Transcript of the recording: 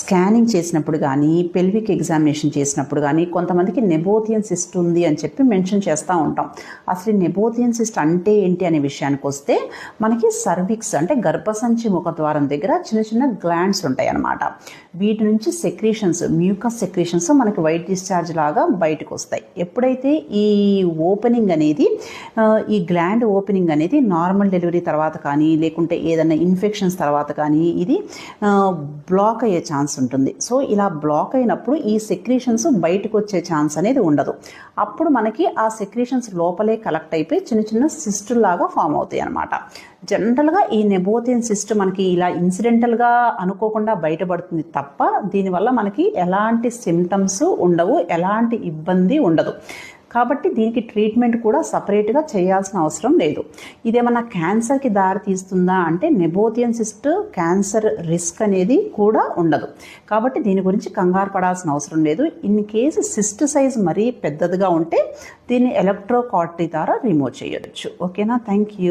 Scanning చేసినప్పుడు కానీ pelvic examination చేసినప్పుడు కానీ కొంతమందికి నెబోథియన్ సిస్ట్ ఉంది అని చెప్పి మెన్షన్ చేస్తూ ఉంటాం. అసలు నెబోథియన్ సిస్ట్ అంటే ఏంటి అనే విషయానికి వస్తే మనకి సర్విక్స్ అంటే గర్భసంచి ముఖద్వారం దగ్గర చిన్న చిన్న గ్లాండ్స్ ఉంటాయి అన్నమాట వీటి నుంచి సెక్రీషన్స్ మ్యూకస్ సెక్రీషన్స్ మనకి వైట్ డిశ్చార్జ్ లాగా బయటకు వస్తాయి. ఎప్పుడైతే ఈ ఓపెనింగ్ అనేది ఈ గ్లాండ్ ఓపెనింగ్ అనేది నార్మల్ డెలివరీ తర్వాత కానీ లేకుంటే ఏదైనా ఇన్ఫెక్షన్స్ తర్వాత కానీ ఇది బ్లాక్ అయ్యే ఛాన్స్ ఛాన్స్ ఉంటుంది. సో ఇలా బ్లాక్ అయినప్పుడు ఈ సెక్రీషన్స్ బయటకు వచ్చే ఛాన్స్ అనేది ఉండదు. అప్పుడు మనకి ఆ సెక్రీషన్స్ లోపలే కలెక్ట్ అయిపోయి చిన్న చిన్న సిస్టుల్ లాగా ఫామ్ అవుతాయి అనమాట జనరల్గా ఈ నెబోతియన్ సిస్ట్ మనకి ఇలా ఇన్సిడెంటల్గా అనుకోకుండా బయటపడుతుంది తప్ప దీనివల్ల మనకి ఎలాంటి సిమ్టమ్స్ ఉండవు ఎలాంటి ఇబ్బంది ఉండదు. కాబట్టి దీనికి ట్రీట్మెంట్ కూడా సపరేట్గా చేయాల్సిన అవసరం లేదు. ఇదేమన్నా క్యాన్సర్కి దారి తీస్తుందా అంటే నెబోతియన్ సిస్ట్ క్యాన్సర్ రిస్క్ అనేది కూడా ఉండదు. కాబట్టి దీని గురించి కంగారు పడాల్సిన అవసరం లేదు. ఇన్ కేసు సిస్ట్ సైజ్ మరీ పెద్దదిగా ఉంటే దీన్ని ఎలక్ట్రోకాటరీ ద్వారా రిమూవ్ చేయొచ్చు. ఓకేనా థ్యాంక్ యూ